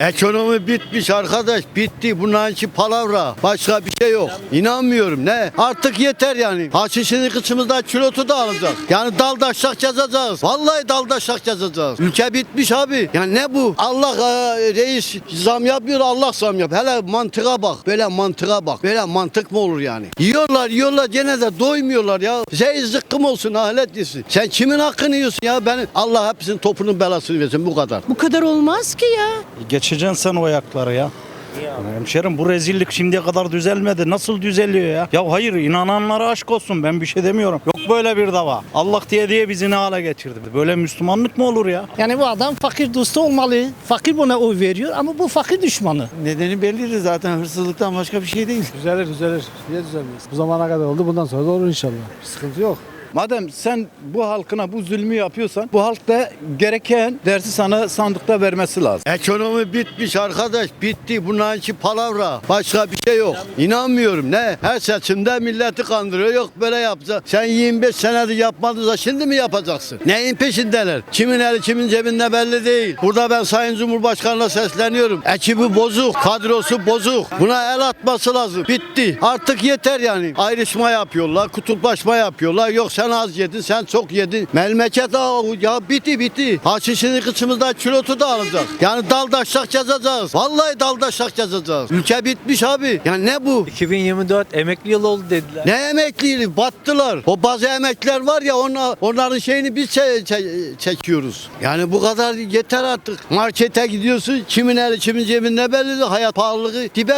Ekonomi bitmiş arkadaş bitti. Bunların için palavra. Başka bir şey yok. İnanmıyorum. Ne? Artık yeter yani. Haşişini kıçımızdan kilotu da alacak yani daldaşlak yazacağız. Vallahi daldaşlak yazacağız. Ülke bitmiş abi. Yani ne bu? Allah e, reis zam yapıyor Allah zam yap hele mantığa bak. Böyle mantığa bak. Böyle mantık mı olur yani? Yiyorlar yiyorlar. Gene de doymuyorlar ya. Şey zıkkım olsun ahiret desin sen kimin hakkını yiyorsun ya? Ben Allah hepsinin topunun belasını versin. Bu kadar. Bu kadar olmaz ki ya. Geçeceksin sen o ayakları ya. Hemşerim bu rezillik şimdiye kadar düzelmedi. Nasıl düzeliyor ya? Ya hayır inananlara aşk olsun ben bir şey demiyorum. Yok böyle bir dava. Allah diye diye bizi ne hale getirdi. Böyle Müslümanlık mı olur ya? Yani bu adam fakir dostu olmalı. Fakir buna oy veriyor ama bu fakir düşmanı. Nedeni belliydi zaten hırsızlıktan başka bir şey değil. Düzelir düzelir. Niye düzelmez? Bu zamana kadar oldu bundan sonra da olur inşallah. Sıkıntı yok. Madem sen bu halkına bu zulmü yapıyorsan bu halk da gereken dersi sana sandıkta vermesi lazım. Ekonomi bitmiş arkadaş bitti. Bunların için palavra. Başka bir şey yok. İnanmıyorum ne? Her seçimde milleti kandırıyor. Yok böyle yapacak sen 25 senedir yapmadın da şimdi mi yapacaksın? Neyin peşindeler? Kimin eli kimin cebinde belli değil. Burada ben Sayın Cumhurbaşkanı'na sesleniyorum. Ekibi bozuk kadrosu bozuk. Buna el atması lazım. Bitti. Artık yeter yani. Ayrışma yapıyorlar kutuplaşma yapıyorlar. Yok sen az yedin sen çok yedin memleket ya bitti bitti haşişini kıçımızdan kilotu da alacak yani daldaşlak yazacağız vallahi daldaşlak yazacağız ülke bitmiş abi yani ne bu 2024 emekli yılı oldu dediler. ne emekliliği battılar. O bazı emekliler var ya onlar, onların şeyini biz çe- çe- çekiyoruz. Yani bu kadar yeter artık. Markete gidiyorsun kimin eli kimin cebinde belli. Hayat pahalılığı dibe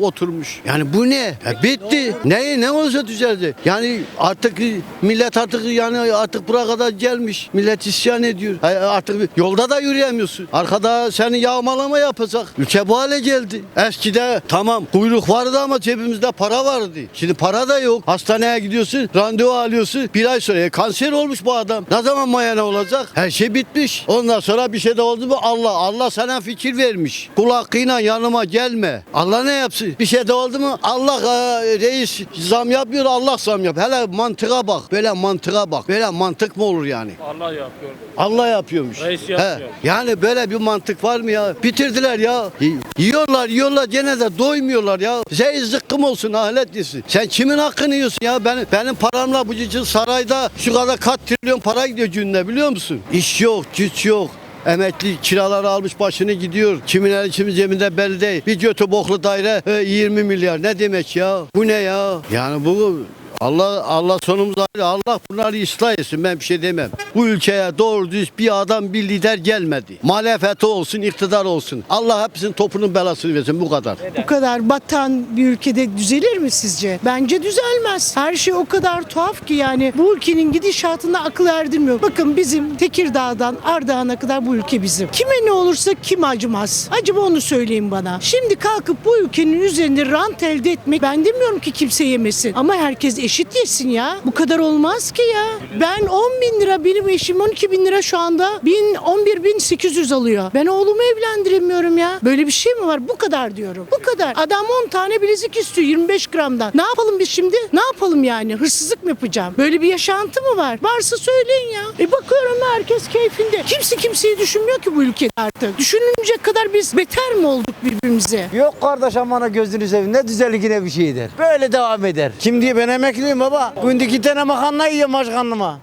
oturmuş. Yani bu ne? Ya bitti. Neyi ne olursa düzeldi. Yani artık millet artık yani artık buraya kadar gelmiş. Millet isyan ediyor. Artık yolda da yürüyemiyorsun. Arkada seni yağmalama yapacak. Ülke bu hale geldi. Eskide tamam kuyruk vardı ama cebimizde para vardı. Şimdi para da yok. Hastaneye gidiyorsun, randevu alıyorsun. Bir ay sonra e, kanser olmuş bu adam. Ne zaman mayana olacak? Her şey bitmiş. Ondan sonra bir şey de oldu mu Allah Allah sana fikir vermiş. Kul hakkıyla yanıma gelme. Allah ne yapsın? Bir şey de oldu mu Allah e, reis zam yapıyor Allah zam yap. Hele mantığa bak. Böyle mantığa bak. Böyle mantık mı olur yani? Allah yapıyor. Allah yapıyormuş. Reis He. yapıyor. Yani böyle bir mantık var mı ya? Bitirdiler ya. Y- Yiyorlar yiyorlar gene de doymuyorlar ya. Şey zıkkım olsun ahiret desin. Sen kimin hakkını yiyorsun ya? Benim, benim paramla bu için sarayda şu kadar kat trilyon para gidiyor günde biliyor musun? İş yok, güç yok. Emekli kiraları almış başını gidiyor. Kimin eli kimin cebinde belli değil. Bir götü boklu daire e, 20 milyar. Ne demek ya? Bu ne ya? Yani bu Allah Allah sonumuzu hayır. Allah bunları ıslah etsin ben bir şey demem. Bu ülkeye doğru düz bir adam bir lider gelmedi. Muhalefeti olsun iktidar olsun. Allah hepsinin topunun belasını versin bu kadar. Bu kadar batan bir ülkede düzelir mi sizce? Bence düzelmez. Her şey o kadar tuhaf ki yani bu ülkenin gidişatına akıl erdirmiyor. Bakın bizim Tekirdağ'dan Ardahan'a kadar bu ülke bizim. Kime ne olursa kim acımaz. Acaba onu söyleyin bana. Şimdi kalkıp bu ülkenin üzerinde rant elde etmek ben demiyorum ki kimse yemesin. Ama herkes eşit yesin ya. Bu kadar olmaz ki ya. Ben 10 bin lira benim eşim 12 bin lira şu anda. 1000, 11 bin 800 alıyor. Ben oğlumu evlendiremiyorum ya. Böyle bir şey mi var? Bu kadar diyorum. Bu kadar. Adam 10 tane bilezik istiyor 25 gramdan. Ne yapalım biz şimdi? Ne yapalım yani? Hırsızlık mı yapacağım? Böyle bir yaşantı mı var? Varsa söyleyin ya. E bakıyorum herkes keyfinde. Kimse kimseyi düşünmüyor ki bu ülkede artık. Düşünülecek kadar biz beter mi olduk birbirimize? Yok kardeş amana gözünü seveyim ne düzelir yine bir şeydir. Böyle devam eder. Kim diye ben emekliyim baba. Günde iki tane makarna yiyorum başkanlıma.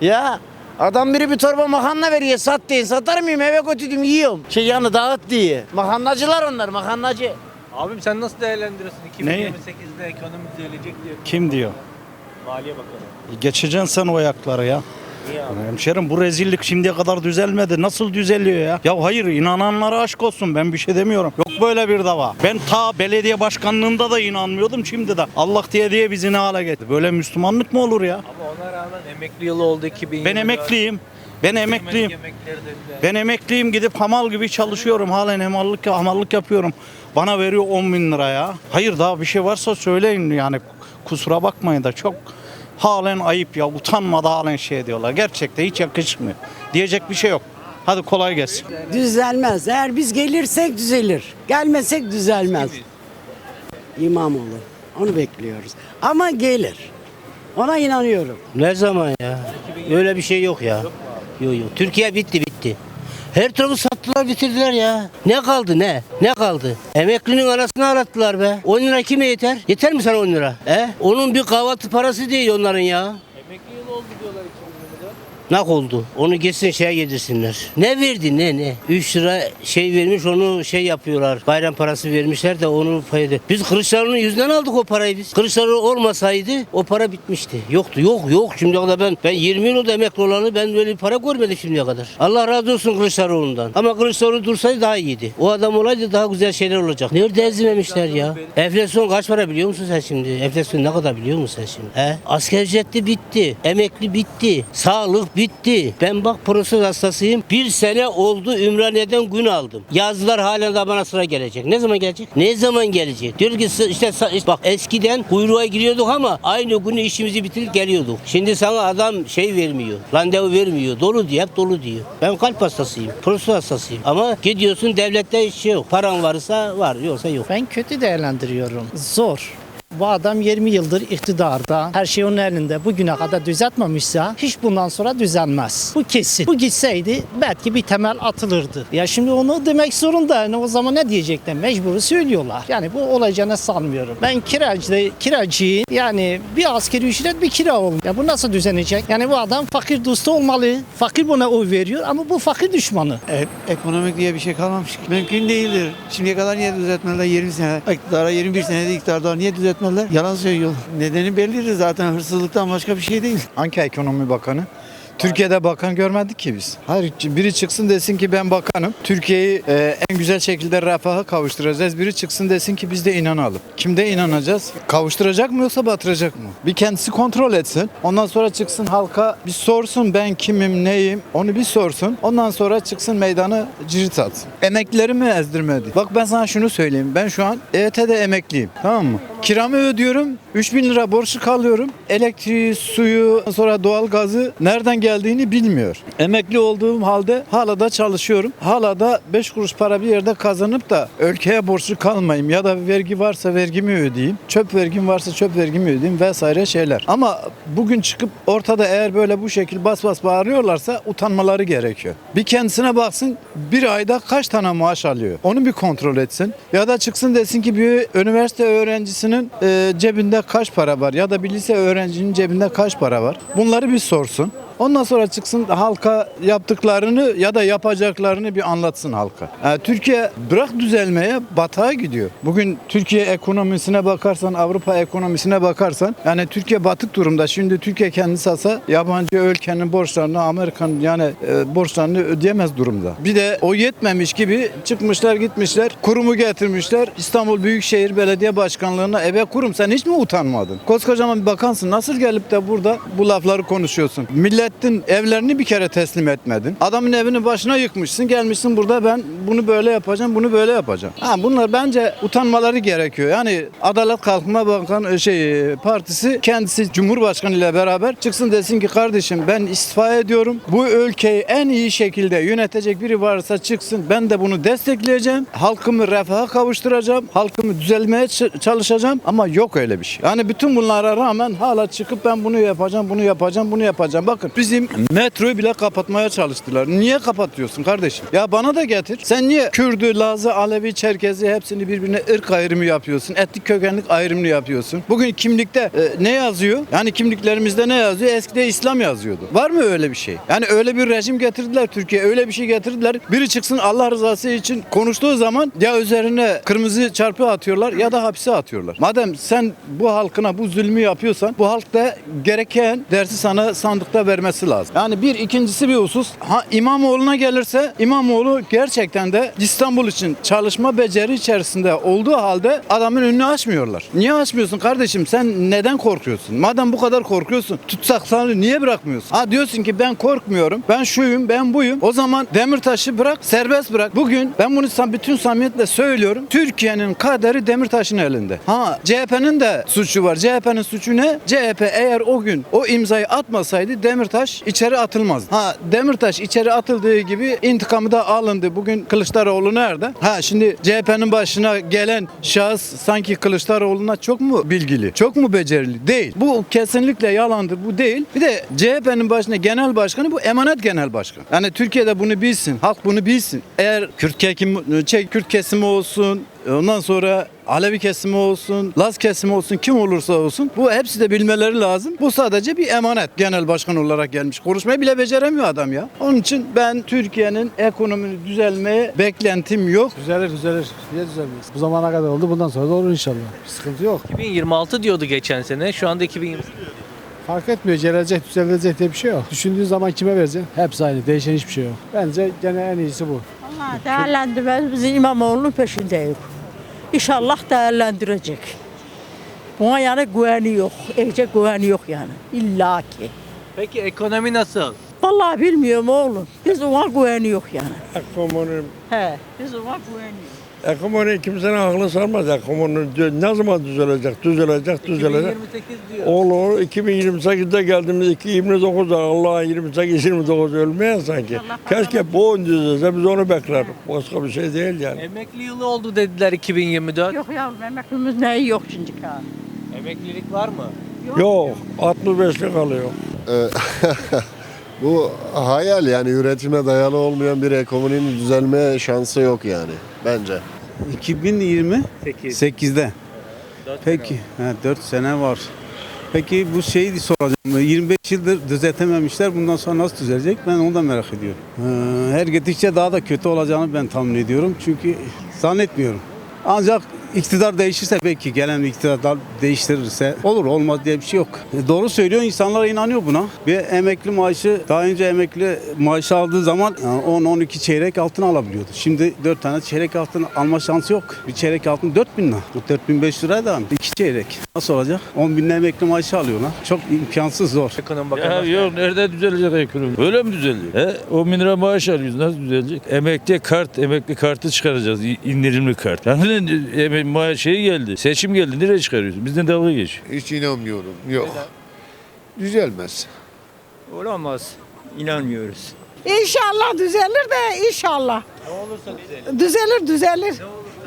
Ya adam biri bir torba makarna veriyor sat diye satar mıyım eve götürdüm yiyorum. Şey yanı dağıt diye. Makarnacılar onlar makarnacı. Abim sen nasıl değerlendiriyorsun? Neyi? 2028'de ekonomi düzelecek diyor Kim diyor? Maliye Bakanı. Geçeceksin sen o ayakları ya. Niye abi? Hemşerim bu rezillik şimdiye kadar düzelmedi. Nasıl düzeliyor ya? Ya hayır inananlara aşk olsun ben bir şey demiyorum. Yok böyle bir dava. Ben ta belediye başkanlığında da inanmıyordum şimdi de. Allah diye diye bizi ne hale getirdi. Böyle Müslümanlık mı olur ya? Ama ona rağmen emekli yılı oldu 2024. Ben emekliyim. Ben emekliyim. Ben emekliyim gidip hamal gibi çalışıyorum. Halen hamallık, hamallık yapıyorum. Bana veriyor 10 bin lira ya. Hayır daha bir şey varsa söyleyin yani. Kusura bakmayın da çok halen ayıp ya. Utanmadı halen şey diyorlar. Gerçekten hiç yakışmıyor. Diyecek bir şey yok. Hadi kolay gelsin. Düzelmez. Eğer biz gelirsek düzelir. Gelmesek düzelmez. İmamoğlu. Onu bekliyoruz. Ama gelir. Ona inanıyorum. Ne zaman ya? Öyle bir şey yok ya. Yok yok. Türkiye bitti bitti. Her tarafı sattılar bitirdiler ya. Ne kaldı ne? Ne kaldı? Emeklinin arasını arattılar be. 10 lira kime yeter? Yeter mi sana 10 lira? He? Onun bir kahvaltı parası değil onların ya. Emekli yılı oldu diyorlar 2020'de. Nak oldu. Onu geçsin şeye yedirsinler. Ne verdi ne ne? 3 lira şey vermiş onu şey yapıyorlar. Bayram parası vermişler de onu paydı. Biz Kılıçdaroğlu'nun yüzünden aldık o parayı biz. Kılıçdaroğlu olmasaydı o para bitmişti. Yoktu yok yok şimdiye kadar ben ben 20 yıl oldu emekli olanı ben böyle bir para görmedim şimdiye kadar. Allah razı olsun Kılıçdaroğlu'ndan. Ama Kılıçdaroğlu dursaydı daha iyiydi. O adam olaydı daha güzel şeyler olacak. Nerede ezmemişler ya? Enflasyon kaç para biliyor musun sen şimdi? Enflasyon ne kadar biliyor musun sen şimdi? He? Asker ücretli bitti. Emekli bitti. Sağlık bitti. Ben bak prostat hastasıyım. Bir sene oldu Ümraniye'den gün aldım. Yazdılar halen daha bana sıra gelecek. Ne zaman gelecek? Ne zaman gelecek? Diyor ki işte bak eskiden kuyruğa giriyorduk ama aynı günü işimizi bitirip geliyorduk. Şimdi sana adam şey vermiyor. Randevu vermiyor. Dolu diyor. Hep dolu diyor. Ben kalp hastasıyım. Prostat hastasıyım. Ama gidiyorsun devlette şey yok. Paran varsa var. Yoksa yok. Ben kötü değerlendiriyorum. Zor. Bu adam 20 yıldır iktidarda. Her şey onun elinde. Bugüne kadar düzeltmemişse hiç bundan sonra düzelmez. Bu kesin. Bu gitseydi belki bir temel atılırdı. Ya şimdi onu demek zorunda. Yani o zaman ne diyecekler? Mecburi söylüyorlar. Yani bu olacağını sanmıyorum. Ben kiracı, kiracıyım. Yani bir askeri ücret bir kira olmuş. Ya bu nasıl düzenecek? Yani bu adam fakir dostu olmalı. Fakir buna oy veriyor ama bu fakir düşmanı. E, ekonomik diye bir şey kalmamış ki. Mümkün değildir. Şimdiye kadar niye düzeltmediler 20 sene? İktidara 21 senede iktidarda niye düzeltmediler? Yalan söylüyor. Nedeni bellidir zaten hırsızlıktan başka bir şey değil. Hangi ekonomi bakanı? Türkiye'de bakan görmedik ki biz. Hayır biri çıksın desin ki ben bakanım. Türkiye'yi e, en güzel şekilde refaha kavuşturacağız. Biri çıksın desin ki biz de inanalım. Kimde inanacağız? Kavuşturacak mı yoksa batıracak mı? Bir kendisi kontrol etsin. Ondan sonra çıksın halka bir sorsun ben kimim neyim onu bir sorsun. Ondan sonra çıksın meydana cirit atsın. Emeklileri mi ezdirmedi? Bak ben sana şunu söyleyeyim. Ben şu an EYT'de emekliyim. Tamam mı? Kiramı ödüyorum. 3000 lira borçlu kalıyorum. Elektriği, suyu, sonra doğalgazı nereden geldiğini bilmiyor. Emekli olduğum halde hala da çalışıyorum. Hala da 5 kuruş para bir yerde kazanıp da ülkeye borçlu kalmayayım ya da vergi varsa vergimi ödeyeyim. Çöp vergim varsa çöp vergimi ödeyeyim vesaire şeyler. Ama bugün çıkıp ortada eğer böyle bu şekil bas bas bağırıyorlarsa utanmaları gerekiyor. Bir kendisine baksın bir ayda kaç tane maaş alıyor. Onu bir kontrol etsin. Ya da çıksın desin ki bir üniversite öğrencisinin e, cebinde kaç para var ya da bir lise öğrencinin cebinde kaç para var. Bunları bir sorsun. Ondan sonra çıksın halka yaptıklarını ya da yapacaklarını bir anlatsın halka. Yani Türkiye bırak düzelmeye batağa gidiyor. Bugün Türkiye ekonomisine bakarsan, Avrupa ekonomisine bakarsan yani Türkiye batık durumda. Şimdi Türkiye kendi satsa yabancı ülkenin borçlarını, Amerikan yani e, borçlarını ödeyemez durumda. Bir de o yetmemiş gibi çıkmışlar gitmişler, kurumu getirmişler. İstanbul Büyükşehir Belediye Başkanlığı'na eve kurum. Sen hiç mi utanmadın? Koskocaman bir bakansın. Nasıl gelip de burada bu lafları konuşuyorsun? Milletin evlerini bir kere teslim etmedin. Adamın evini başına yıkmışsın. Gelmişsin burada ben bunu böyle yapacağım, bunu böyle yapacağım. Ha bunlar bence utanmaları gerekiyor. Yani Adalet Kalkınma Bakan şey partisi kendisi Cumhurbaşkanı ile beraber çıksın desin ki kardeşim ben istifa ediyorum. Bu ülkeyi en iyi şekilde yönetecek biri varsa çıksın. Ben de bunu destekleyeceğim. Halkımı refaha kavuşturacağım. Halkımı düzelmeye çalışacağım ama yok öyle bir şey. Yani bütün bunlara rağmen hala çıkıp ben bunu yapacağım, bunu yapacağım, bunu yapacağım. Bakın bizim metroyu bile kapatmaya çalıştılar. Niye kapatıyorsun kardeşim? Ya bana da getir. Sen niye Kürdü, Lazı, Alevi, Çerkezi hepsini birbirine ırk ayrımı yapıyorsun? Etnik kökenlik ayrımını yapıyorsun. Bugün kimlikte e, ne yazıyor? Yani kimliklerimizde ne yazıyor? Eskide İslam yazıyordu. Var mı öyle bir şey? Yani öyle bir rejim getirdiler Türkiye. Öyle bir şey getirdiler. Biri çıksın Allah rızası için konuştuğu zaman ya üzerine kırmızı çarpı atıyorlar ya da hapse atıyorlar. Madem sen bu halkına bu zulmü yapıyorsan bu halk da gereken dersi sana sandıkta vermesi lazım. Yani bir ikincisi bir husus. Ha İmamoğlu'na gelirse İmamoğlu gerçekten de İstanbul için çalışma beceri içerisinde olduğu halde adamın önünü açmıyorlar. Niye açmıyorsun kardeşim? Sen neden korkuyorsun? Madem bu kadar korkuyorsun tutsaklarını niye bırakmıyorsun? Ha diyorsun ki ben korkmuyorum. Ben şuyum, ben buyum. O zaman Demirtaş'ı bırak, serbest bırak. Bugün ben bunu bütün samimiyetle söylüyorum. Türkiye'nin kaderi Demirtaş'ın elinde. Ha CHP'nin de suçu var. CHP'nin suçu ne? CHP eğer o gün o imzayı atmasaydı Demirtaş Demirtaş içeri atılmaz. Ha Demirtaş içeri atıldığı gibi intikamı da alındı. Bugün Kılıçdaroğlu nerede? Ha şimdi CHP'nin başına gelen şahıs sanki Kılıçdaroğlu'na çok mu bilgili? Çok mu becerili? Değil. Bu kesinlikle yalandır. Bu değil. Bir de CHP'nin başına genel başkanı bu emanet genel başkan. Yani Türkiye'de bunu bilsin. Halk bunu bilsin. Eğer Kürt, kekim, şey, Kürt kesimi olsun, ondan sonra Alevi kesimi olsun, Laz kesimi olsun, kim olursa olsun bu hepsi de bilmeleri lazım. Bu sadece bir emanet genel başkan olarak gelmiş. Konuşmayı bile beceremiyor adam ya. Onun için ben Türkiye'nin ekonominin düzelmeye beklentim yok. Düzelir düzelir. Niye düzelmez? Bu zamana kadar oldu bundan sonra da olur inşallah. Bir sıkıntı yok. 2026 diyordu geçen sene. Şu anda 2020. Fark etmiyor. Gelecek düzelecek diye bir şey yok. Düşündüğün zaman kime vereceksin? Hepsi aynı. Değişen hiçbir şey yok. Bence gene en iyisi bu. Allah değerlendirmez biz İmamoğlu'nun peşindeyiz. İnşallah değerlendirecek. Buna yani güveni yok. Ece güveni yok yani. İlla ki. Peki ekonomi nasıl? Vallahi bilmiyorum oğlum. Biz ona güveni yok yani. Ekonomi, He. Biz ona güveniyoruz. Ekonomi kimsenin aklı sarmaz. Ekonomi ne zaman düzelecek, düzelecek, düzelecek. 2028 diyor. Olur 2028'de geldiğimiz 2029'da Allah'ın 28-29 ölmeye sanki. Keşke bu oyun düzelse biz onu beklerdik. Başka bir şey değil yani. Emekli yılı oldu dediler 2024. Yok yavrum emeklimiz neyi yok şimdi ha. Emeklilik var mı? Yok 65'lik alıyor. Bu hayal yani üretime dayalı olmayan bir ekonominin düzelme şansı yok yani bence. 8. 2028'de. Peki. 4 sene var. Peki bu şeyi soracağım. 25 yıldır düzeltememişler. Bundan sonra nasıl düzelecek? Ben onu da merak ediyorum. Ee, Her gittikçe daha da kötü olacağını ben tahmin ediyorum. Çünkü zannetmiyorum. Ancak iktidar değişirse belki gelen iktidar değiştirirse olur olmaz diye bir şey yok. E, doğru söylüyor insanlar inanıyor buna. Bir emekli maaşı daha önce emekli maaşı aldığı zaman 10-12 çeyrek altın alabiliyordu. Şimdi 4 tane çeyrek altın alma şansı yok. Bir çeyrek altın 4 bin lira. Bu 4500 lira da 2 çeyrek. Nasıl olacak? 10 bin emekli maaşı alıyorlar. Çok imkansız zor. Ekonomi Bakanı. Ya yok nerede düzelecek ekonomi? Öyle mi düzeliyor? He? 10 bin lira maaş alıyoruz nasıl düzelecek? Emekli kart, emekli kartı çıkaracağız. i- indirimli kart. Yani emek maaş şeyi geldi. Seçim geldi. Nereye çıkarıyorsun? Bizden dalga geç. Hiç inanmıyorum. Yok. Düzelmez. Olamaz. İnanmıyoruz. İnşallah düzelir de inşallah. Ne olursa düzelir. Düzelir düzelir.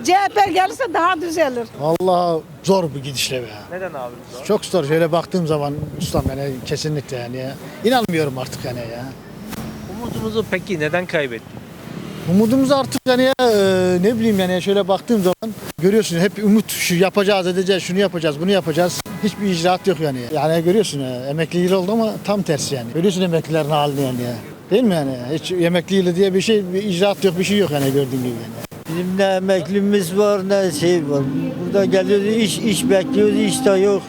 CHP gelirse daha düzelir. Vallahi zor bir gidişle be. Neden abi? Çok zor. Şöyle baktığım zaman ustam yani kesinlikle yani ya. İnanmıyorum artık yani ya. Umudumuzu peki neden kaybettik? Umudumuz artık yani ya, e, ne bileyim yani şöyle baktığım zaman görüyorsun hep umut şu yapacağız edeceğiz şunu yapacağız bunu yapacağız. Hiçbir icraat yok yani. Yani görüyorsun ya, emekli yıl oldu ama tam tersi yani. Görüyorsun emeklilerin halini yani ya. Değil mi yani? Hiç emekli yılı diye bir şey, bir icraat yok, bir şey yok yani gördüğün gibi yani. Bizim ne emeklimiz var ne şey var. Burada geliyoruz iş iş bekliyoruz iş de yok.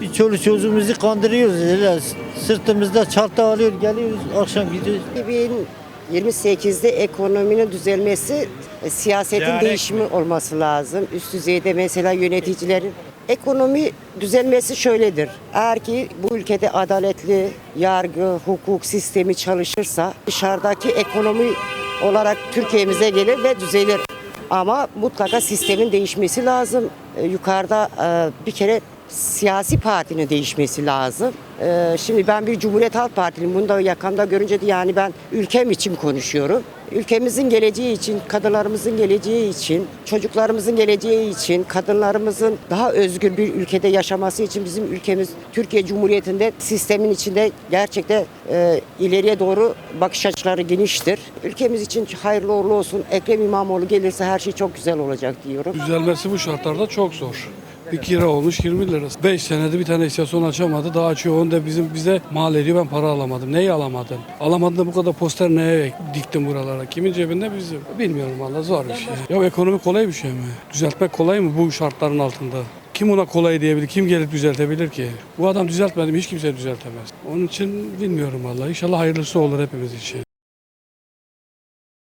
Bir çoluk çocuğumuzu kandırıyoruz. Öyle sırtımızda çanta alıyor geliyoruz akşam gidiyoruz. 2028'de ekonominin düzelmesi, e, siyasetin değişimi olması lazım. Üst düzeyde mesela yöneticilerin ekonomi düzelmesi şöyledir. Eğer ki bu ülkede adaletli yargı, hukuk sistemi çalışırsa dışarıdaki ekonomi olarak Türkiye'mize gelir ve düzelir. Ama mutlaka sistemin değişmesi lazım. E, Yukarıda e, bir kere siyasi partinin değişmesi lazım. Ee, şimdi ben bir Cumhuriyet Halk Partiliyim. Bunu da yakamda görünce de yani ben ülkem için konuşuyorum. Ülkemizin geleceği için, kadınlarımızın geleceği için, çocuklarımızın geleceği için, kadınlarımızın daha özgür bir ülkede yaşaması için bizim ülkemiz Türkiye Cumhuriyeti'nde sistemin içinde gerçekten e, ileriye doğru bakış açıları geniştir. Ülkemiz için hayırlı uğurlu olsun. Ekrem İmamoğlu gelirse her şey çok güzel olacak diyorum. Düzelmesi bu şartlarda çok zor. Bir kira olmuş 20 lira. 5 senede bir tane istasyon açamadı. Daha açıyor. Onu da bizim bize mal ediyor. Ben para alamadım. Neyi alamadın? Alamadın da bu kadar poster neye diktin buralara? Kimin cebinde bizim? Bilmiyorum valla zor bir şey. Ya ekonomi kolay bir şey mi? Düzeltmek kolay mı bu şartların altında? Kim ona kolay diyebilir? Kim gelip düzeltebilir ki? Bu adam düzeltmedi mi hiç kimse düzeltemez. Onun için bilmiyorum vallahi. İnşallah hayırlısı olur hepimiz için.